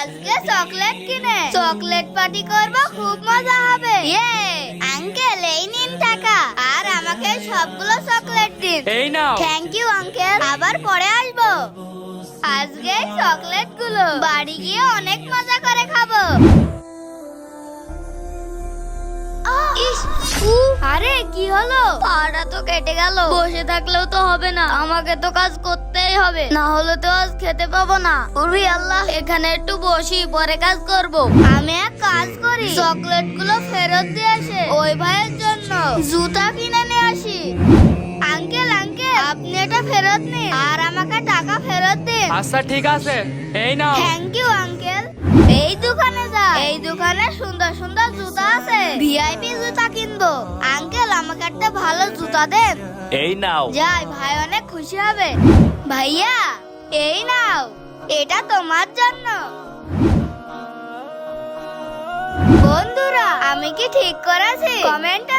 আজকে চকলেট কিনে। Chocolate party করব খুব মজা হবে। ইয়ে আঙ্কেল এই নিন টাকা। আর আমাকে সবগুলো চকলেট দিন। এই নাও। Thank you uncle. আবার পরে আসব। আজকে চকলেটগুলো বাড়ি গিয়ে অনেক মজা করে খাব। ইস, আরে কি হলো? পাটা তো কেটে গেল। বসে থাকলেও তো হবে না। আমাকে তো কাজ করতেই হবে। না হলে তো আজ খেতে পাবো না। উরি আল্লাহ এখানে একটু বসি পরে কাজ করব। আমি এক কাজ করি। চকলেটগুলো ফেরত দিয়ে আসে ওই ভাইয়ের জন্য। জুতা কিনে নিয়ে আসি। আঙ্কেল আঙ্কেল আপনি এটা ফেরত নিন। আর আমাকে টাকা ফেরত দিন। আচ্ছা ঠিক আছে। এই নাও। থ্যাংক ইউ আঙ্কেল এই দোকানে যা। এই দোকানে সুন্দর সুন্দর জুতা আছে। ভিআইপি জুতা কিনবো। আঙ্কেল আমাকে একটা ভালো জুতা দেন। এই নাও। যাই ভাই অনেক খুশি হবে। ভাইয়া এই নাও এটা তোমার জন্য। বন্ধুরা আমি কি ঠিক করেছি? কমেন্টে